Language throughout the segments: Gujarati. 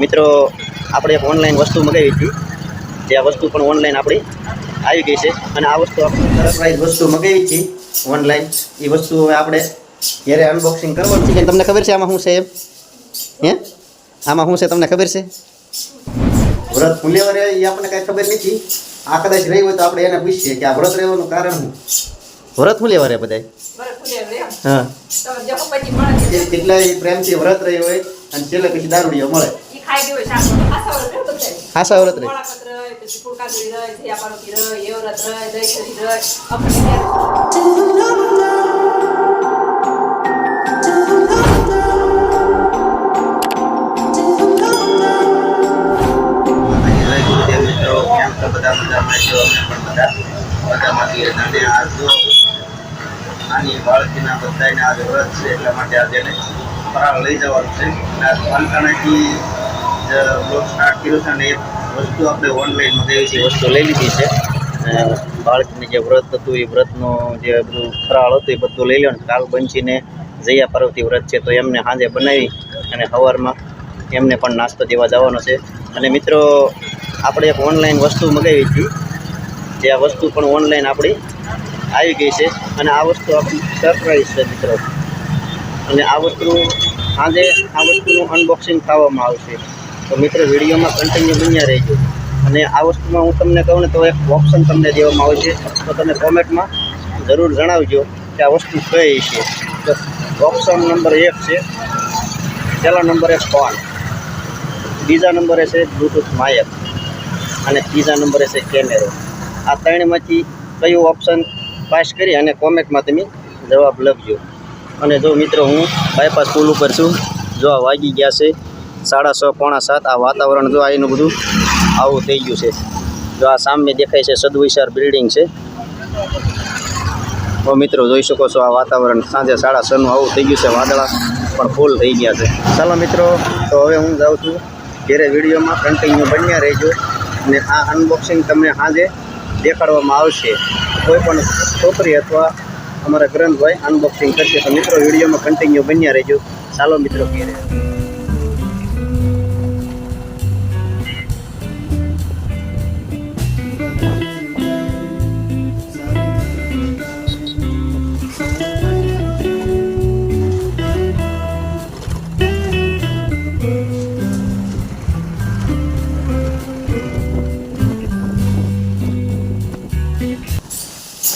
મિત્રો આપણે એક ઓનલાઈન વસ્તુ મગાવી હતી. જે આ વસ્તુ પણ ઓનલાઈન આપણી આવી ગઈ છે. અને આ વસ્તુ આપણે સરપ્રાઈઝ વસ્તુ મગાવી હતી ઓનલાઈન એ વસ્તુ હવે આપણે જ્યારે અનબોક્સિંગ કરવાનું છે. તમને ખબર છે આમાં શું છે એમ? હે? આમાં શું છે તમને ખબર છે? વ્રત ફુલેવરે એ આપણને કાંઈ ખબર નથી. આ કદાચ રહી હોય તો આપણે એને પૂછીએ કે આ વ્રત રહેવાનું કારણ શું? વ્રત ફુલેવરે બધાય? હા. કેટલાય પ્રેમથી વ્રત રહી હોય અને છેલ્લે પછી દારૂડિયો મળે. ખાસા વ્રત રહે બધા મજામાં છો અમે પણ બધા છીએ અને આજ જો આની બાળકીના બધાને આજે વ્રત છે એટલા માટે આજે ફરાળ લઈ જવાનું છે અને આ પાલકાણાથી અને વસ્તુ આપણે ઓનલાઈન મગાવી વસ્તુ લઈ લીધી છે બાળકને જે વ્રત હતું, એ વ્રતનું જે બધું ફરાળ હતું, એ બધું લઈ લેવાનું. કાલ બંચીને જયા પાર્વતી વ્રત છે, તો એમને સાંજે બનાવી અને સવારમાં એમને પણ નાસ્તો દેવા જવાનો છે. અને મિત્રો, આપણે એક ઓનલાઈન વસ્તુ મગાવી હતી, જે આ વસ્તુ પણ ઓનલાઈન આપણી આવી ગઈ છે. અને આ વસ્તુ આપણી સરપ્રાઈઝ છે મિત્રો. અને આ વસ્તુ આજે આ વસ્તુનું અનબોક્સિંગ થવામાં આવશે. તો મિત્રો, વિડીયોમાં કન્ટિન્યુ બન્યા રહેજો. અને આ વસ્તુમાં હું તમને કહું ને તો એક ઓપ્શન તમને દેવામાં આવશે તો તમે કોમેન્ટમાં જરૂર જણાવજો કે આ વસ્તુ કઈ છે. તો ઓપ્શન નંબર એક છે. પહેલો નંબર ફોન બીજા નંબરે છે બ્લૂટૂથ માયક. અને ત્રીજા નંબરે છે કેમેરો. આ ત્રણમાંથી કયું ઓપ્શન પાસ કરી અને કોમેન્ટમાં તમે જવાબ લખજો. અને જો મિત્રો, હું બાયપાસ પુલ ઉપર છું, જો આ વાગી ગયા છે સાડા છ, પોણા સાત આ વાતાવરણ જો એનું બધું આવું થઈ ગયું છે. જો આ સામે દેખાય છે સદવિશાર બિલ્ડિંગ છે. તો મિત્રો જોઈ શકો છો આ વાતાવરણ સાંજે સાડા છનું આવું થઈ ગયું છે વાદળા પણ ફૂલ થઈ ગયા છે. ચાલો મિત્રો, તો હવે હું જાઉં છું ઘેરે વિડીયોમાં કન્ટિન્યુ બન્યા રહેજો અને આ અનબોક્સિંગ તમને સાંજે દેખાડવામાં આવશે. કોઈ પણ છોકરી અથવા અમારા ગ્રંથભાઈ અનબોક્સિંગ કરશે તો મિત્રો વિડીયોમાં કન્ટિન્યુ બન્યા રહેજો. ચાલો મિત્રો ઘેરે.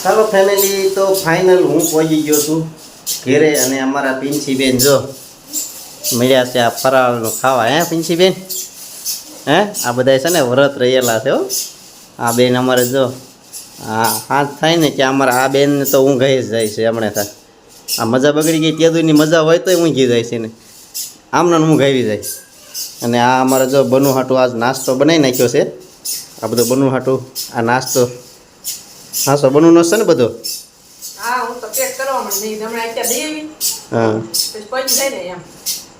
ચાલો ફેમિલી તો ફાઇનલ હું પહોંચી ગયો છું ઘેરે અને અમારા પિંચીબેન જો મળ્યા છે આ ફરાળનું ખાવા. હે પિંચીબેન હે? આ બધા છે ને વ્રત રહેલા છે હો. આ બેન અમારે જો હા હાથ થાય ને કે અમારા આ બેન તો ઊંઘ જ જાય છે હમણાં થાય. આ મજા બગડી ગઈ તેદુની મજા હોય તોય ઊંઘી જાય છે ને. આમને ઊંઘ આવી જાય. અને આ અમારે જો બનુ હાટું આજ નાસ્તો બનાવી નાખ્યો છે. આ બધો બનુ હાટું આ નાસ્તો નાસ્તો બનુ છે ને બધું? હા હું તો પેક કરવા માંડી હમણાં અત્યારે દેવી હા. પછી જાય ને એમ.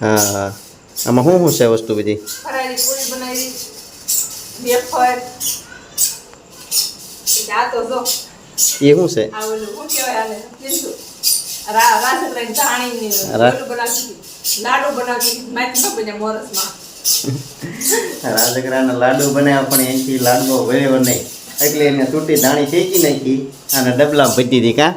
હા હા. આમાં શું શું છે વસ્તુ બધી? ફરાળી પૂરી બનાવી. વેફર આ તો જો. એ શું છે? આ ઓલું શું કહેવાય આને? રા રાજગરાની ધાણી ઓલું બનાવતી લાડુ બનાવી ખબર છે મોરસમાં. રાજગરાના લાડુ બનાવ્યા પણ એથી લાડવો વળ્યો નહીં. એટલે એને તૂટી દાણી શેકી નાખી અને ડબલામાં ભજી હતી કા?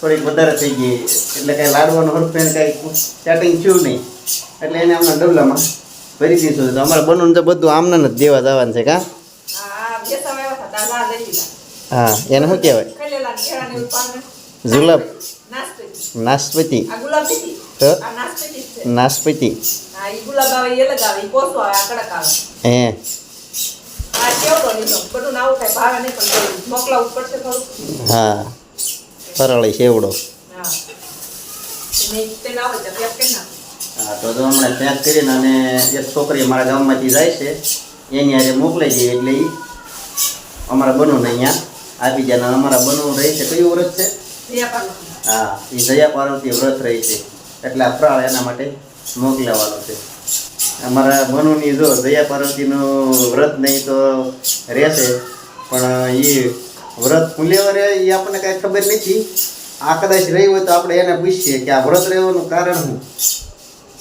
થોડીક વધારે થઈ ગઈ. એટલે કાંઈ લાડવાનો હરફ કાંઈ સ્ટાર્ટિંગ થયું નહીં. એટલે એને આમના ડબલામાં ભરી દીધું તો અમારે બનવું તો બધું આમને જ દેવા જવાનું છે કા? હા એને શું કહેવાય? જુલાબ. નાસ્તો નાસ્પતિ. આ ગુલાબ નથી તો આ નાસ્પતિ જ છે. નાસ્પતિ. હા હે. ફરાળી સેવડો હા. તો હમણાં પેક કરીને અને એક છોકરી મારા ગામમાંથી જાય છે એની આજે મોકલાઈ જઈએ એટલે એ અમારા બનવું ને અહીંયા. આપી જાય અમારા બનવું રહે છે. કયું વ્રત છે. હા એ જયા પાર્વતી વ્રત રહી છે. એટલે આ ફરાળ એના માટે મોકલાવાનો છે. અમારા મનુની જો જયા પાર્વતીનું વ્રત નહીં તો રહેશે પણ એ વ્રત ફૂલેવરે એ આપણને કાંઈ ખબર નથી. આ કદાચ રહી હોય તો આપણે એને પૂછીએ કે આ વ્રત રહેવાનું કારણ શું?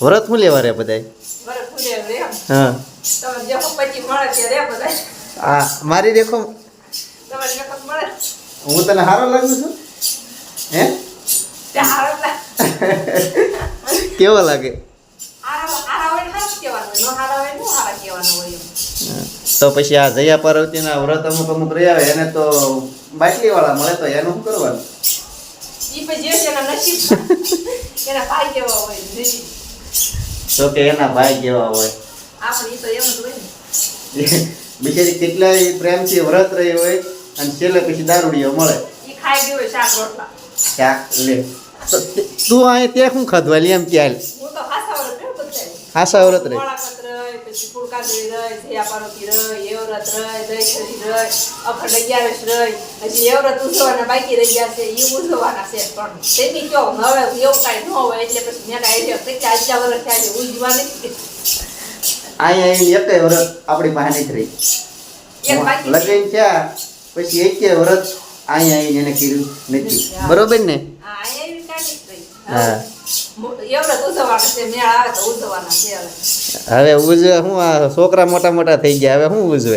વ્રત શું બધાય? બરાબર રે બધા હા. આ મારી દેખો હું તને સારો લાગુ છું? હે? કેવો લાગે. તો પછી આ જયા પાર્વતીના વ્રત અમુક અમુક રહ્યા આવે એને તો બાટલી વાળા મળે તો એનું શું કરવાનું. તો કે એના ભાઈ કેવા હોય? બિચારી કેટલાય પ્રેમથી વ્રત રહી હોય અને છેલ્લે પછી દારૂડીઓ મળે. ઈ ખાઈ ગયું હોય શાક રોટલા. શાક લે. તો આ ત્યાં શું ખાધું? હાલી એમ ક્યાં આશા વ્રત રહી. અહીંયા એકેય વ્રત આપણી પાસે નથી રહી. એક લગ્ન થયા પછી એક વ્રત અહીંયા એને કીધું નથી. બરોબર ને? હવે. હવે ઉજવે શું આ છોકરા મોટા મોટા થઈ ગયા હવે શું ઉજવે.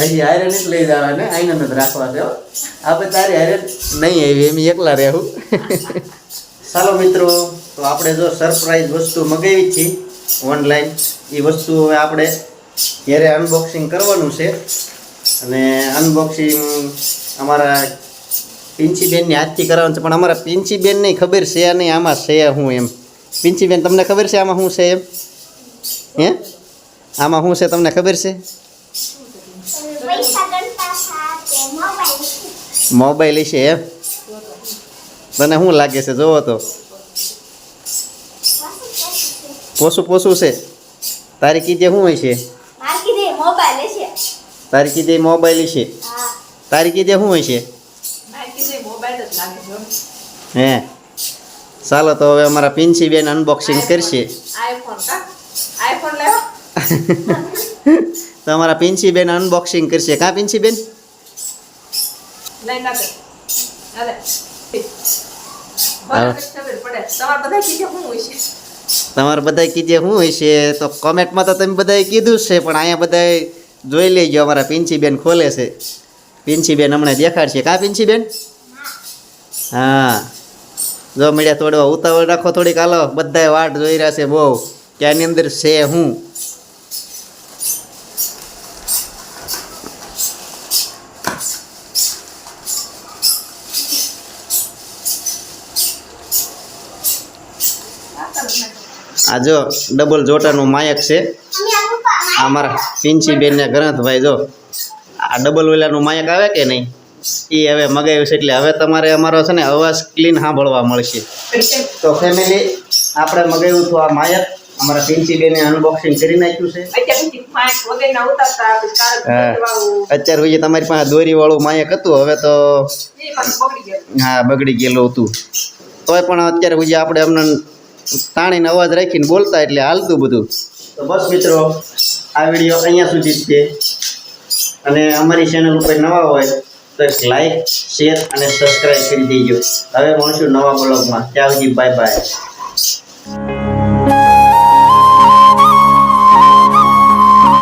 હજી નથી લઈ જવા ને આઈને નથી રાખવા દેવો. આપણે તારી હારે નહીં આવી એમ એકલા રહેવું. ચાલો મિત્રો તો આપણે જો સરપ્રાઈઝ વસ્તુ મગાવી છે ઓનલાઈન એ વસ્તુ હવે આપણે ઘરે અનબોક્સિંગ કરવાનું છે. અને અનબોક્સિંગ અમારા પિંચીબેનની હાથથી કરાવવાનું છે પણ અમારા પિંચીબેનની ખબર છે નહીં આમાં છે શું એમ? પિંચીબેન તમને ખબર છે આમાં શું છે એમ? હે? આમાં શું છે તમને ખબર છે? મોબાઈલ. છે એમ? તને શું લાગે છે? જોવો તો. પોસું પોસું છે. તારી કીધે શું હોય છે માર કીધે મોબાઈલ છે તારી કીધે મોબાઈલ છે. તારી કીધે શું છે? હો. ચાલો તો હવે અમારા પિન્સી બેન અનબોક્સિંગ કરશે. તો અમારા પિન્સી બેન અનબોક્સિંગ કરશે. કાં પિન્સી બેન તમારે બધા કીધે શું હશે તો કોમેન્ટમાં તો તમે બધાએ કીધું છે, પણ અહીંયા બધાએ જોઈ લેજો, અમારા પિંચીબેન ખોલે છે. પિંચીબેન હમણાં દેખાડશે. કા પિંચીબેન? હા. જો મળ્યા થોડો ઉતાવળ રાખો થોડીક. હાલો બધાય વાટ જોઈ રહ્યા છે બહુ. કે અંદર છે હું? આ જો ડબલ જોટાનું માયક છે. આ મારા આ અમારા પિંચી બેન ને ગ્રંથભાઈ જો આ ડબલ વેલાનું માયક આવે કે નહીં? એ હવે મગાવ્યું છે એટલે હવે તમારે અમારો છે ને અવાજ ક્લીન સાંભળવા મળશે. તો ફેમિલી આપણે મગાવ્યું હતું આ માયક. અમારા પિંચીબેને અનબોક્સિંગ કરી નાખ્યું છે. અત્યાર સુધી તમારી પાસે દોરીવાળું માયક હતું હવે તો એ પાછું બગડી ગયું હા બગડી ગયેલું હતું. તોય પણ અત્યારે પછી આપણે એમને તાણીને અવાજ રાખીને બોલતા એટલે હાલતું બધું. તો બસ મિત્રો આ વીડિયો અહીંયા સુધી જ છે. અને અમારી ચેનલ ઉપર નવા હોય તો એક લાઈક શેર અને સબસ્ક્રાઈબ કરી દેજો. હવે મળશું નવા બ્લોગમાં ત્યાં સુધી બાય બાય